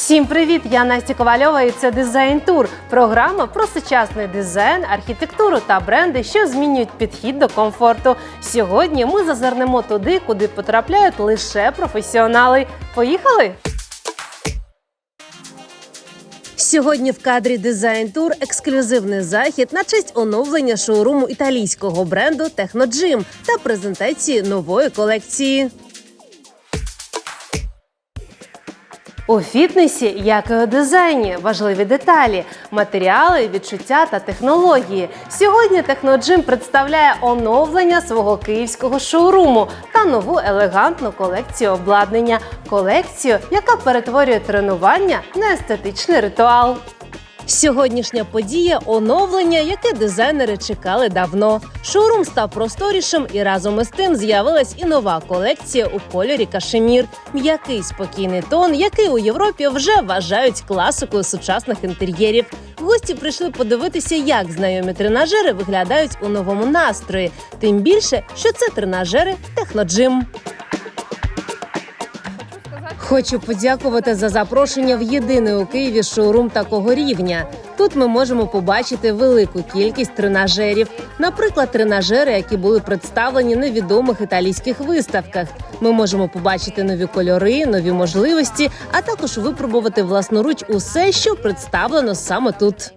Всім привіт! Я Настя Ковальова і це Дизайн Тур. Програма про сучасний дизайн, архітектуру та бренди, що змінюють підхід до комфорту. Сьогодні ми зазирнемо туди, куди потрапляють лише професіонали. Поїхали! Сьогодні в кадрі Дизайн Тур ексклюзивний захід на честь оновлення шоуруму італійського бренду Техноджим та презентації нової колекції. У фітнесі, як і у дизайні, важливі деталі, матеріали, відчуття та технології. Сьогодні Техноджим представляє оновлення свого київського шоуруму та нову елегантну колекцію обладнання. Колекцію, яка перетворює тренування на естетичний ритуал. Сьогоднішня подія оновлення, яке дизайнери чекали давно. Шоурум став просторішим, і разом із тим з'явилась і нова колекція у кольорі кашемір. М'який спокійний тон, який у Європі вже вважають класикою сучасних інтер'єрів. Гості прийшли подивитися, як знайомі тренажери виглядають у новому настрої. Тим більше, що це тренажери Техноджим. Хочу подякувати за запрошення в єдиний у Києві шоурум такого рівня. Тут ми можемо побачити велику кількість тренажерів, наприклад, тренажери, які були представлені на відомих італійських виставках. Ми можемо побачити нові кольори, нові можливості, а також випробувати власноруч усе, що представлено саме тут.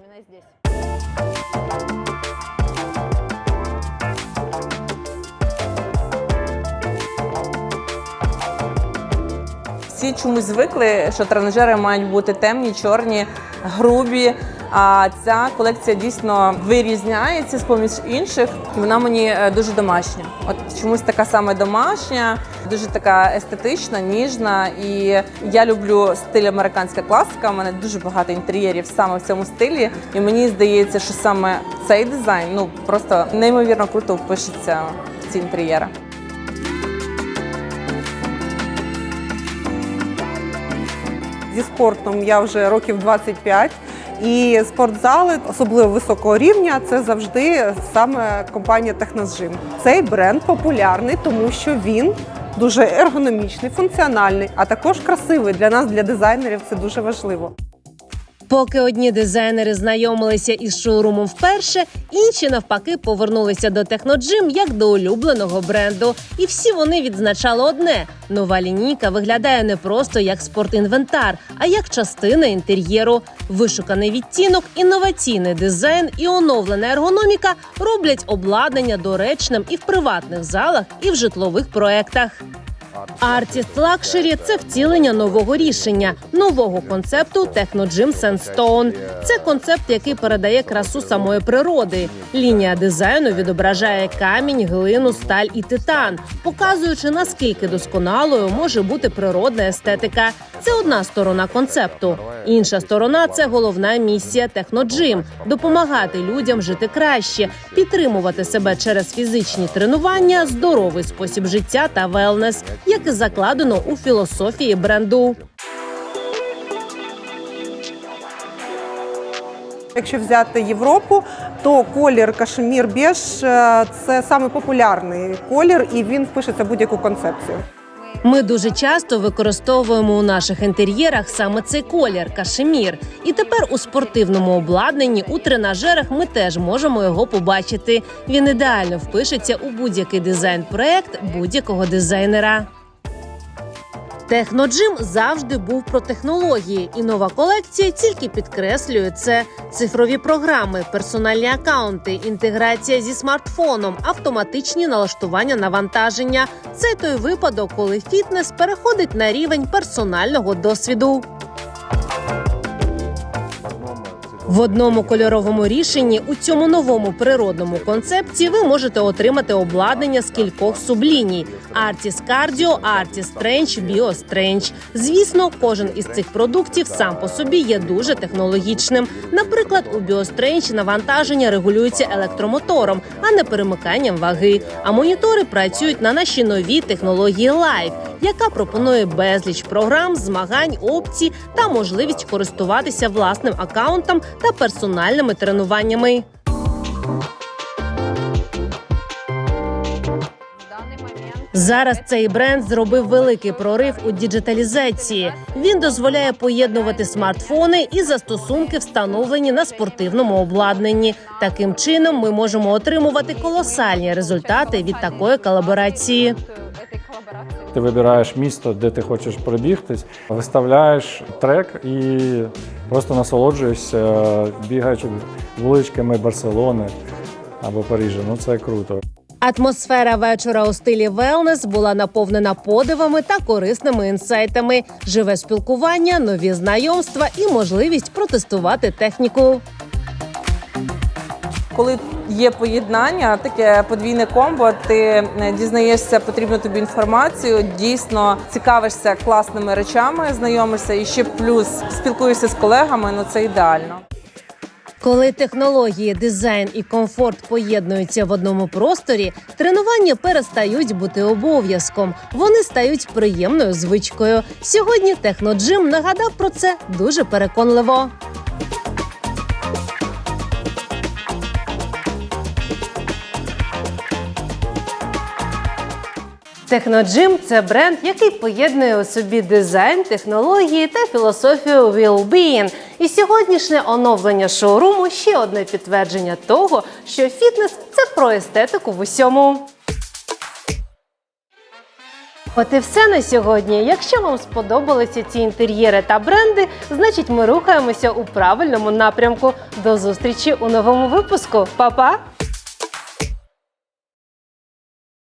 Всі чомусь звикли, що тренажери мають бути темні, чорні, грубі. А ця колекція дійсно вирізняється з поміж інших. Вона мені е, дуже домашня. От чомусь така саме домашня, дуже така естетична, ніжна. І я люблю стиль американська класика. У мене дуже багато інтер'єрів саме в цьому стилі. І мені здається, що саме цей дизайн ну просто неймовірно круто впишеться в ці інтер'єри. Зі спортом я вже років 25. І спортзали, особливо високого рівня, це завжди саме компанія Техносжим. Цей бренд популярний, тому що він дуже ергономічний, функціональний, а також красивий. Для нас, для дизайнерів, це дуже важливо. Поки одні дизайнери знайомилися із шоурумом вперше, інші навпаки повернулися до Техноджим як до улюбленого бренду. І всі вони відзначали одне: нова лінійка виглядає не просто як спортінвентар, а як частина інтер'єру. Вишуканий відтінок, інноваційний дизайн і оновлена ергономіка роблять обладнання доречним і в приватних залах, і в житлових проектах. Artist лакшері – це втілення нового рішення, нового концепту Техноджим Сенстоун. Це концепт, який передає красу самої природи. Лінія дизайну відображає камінь, глину, сталь і титан, показуючи наскільки досконалою може бути природна естетика. Це одна сторона концепту. Інша сторона це головна місія Техноджим – допомагати людям жити краще, підтримувати себе через фізичні тренування, здоровий спосіб життя та велнес, як і закладено у філософії бренду. Якщо взяти Європу, то колір кашемір біж е, це саме популярний колір, і він впишеться будь-яку концепцію. Ми дуже часто використовуємо у наших інтер'єрах саме цей колір кашемір. І тепер у спортивному обладнанні у тренажерах ми теж можемо його побачити. Він ідеально впишеться у будь-який дизайн-проект будь-якого дизайнера. Техноджим завжди був про технології, і нова колекція тільки підкреслює це. Цифрові програми, персональні акаунти, інтеграція зі смартфоном, автоматичні налаштування навантаження. Це той випадок, коли фітнес переходить на рівень персонального досвіду. В одному кольоровому рішенні у цьому новому природному концепті ви можете отримати обладнання з кількох субліній: Artis Cardio, Artis Strange, Bio Strange. Звісно, кожен із цих продуктів сам по собі є дуже технологічним. Наприклад, у Bio Strange навантаження регулюється електромотором, а не перемиканням ваги. А монітори працюють на нашій новій технології Live, яка пропонує безліч програм, змагань, опцій та можливість користуватися власним акаунтом та персональними тренуваннями. Зараз цей бренд зробив великий прорив у діджиталізації. Він дозволяє поєднувати смартфони і застосунки, встановлені на спортивному обладнанні. Таким чином, ми можемо отримувати колосальні результати від такої колаборації. Ти вибираєш місто, де ти хочеш пробігтись, виставляєш трек і просто насолоджуєшся, бігаючи вуличками Барселони або Парижа. Ну це круто. Атмосфера вечора у стилі велнес була наповнена подивами та корисними інсайтами, живе спілкування, нові знайомства і можливість протестувати техніку. Коли є поєднання, таке подвійне комбо, ти е, дізнаєшся потрібну тобі інформацію, дійсно цікавишся класними речами, знайомишся і ще плюс спілкуєшся з колегами. Ну це ідеально. Коли технології, дизайн і комфорт поєднуються в одному просторі, тренування перестають бути обов'язком. Вони стають приємною звичкою. Сьогодні техноджим нагадав про це дуже переконливо. Техноджим це бренд, який поєднує у собі дизайн, технології та філософію well-being. І сьогоднішнє оновлення шоуруму ще одне підтвердження того, що фітнес це про естетику в усьому. От і все на сьогодні. Якщо вам сподобалися ці інтер'єри та бренди, значить ми рухаємося у правильному напрямку. До зустрічі у новому випуску. Па-па!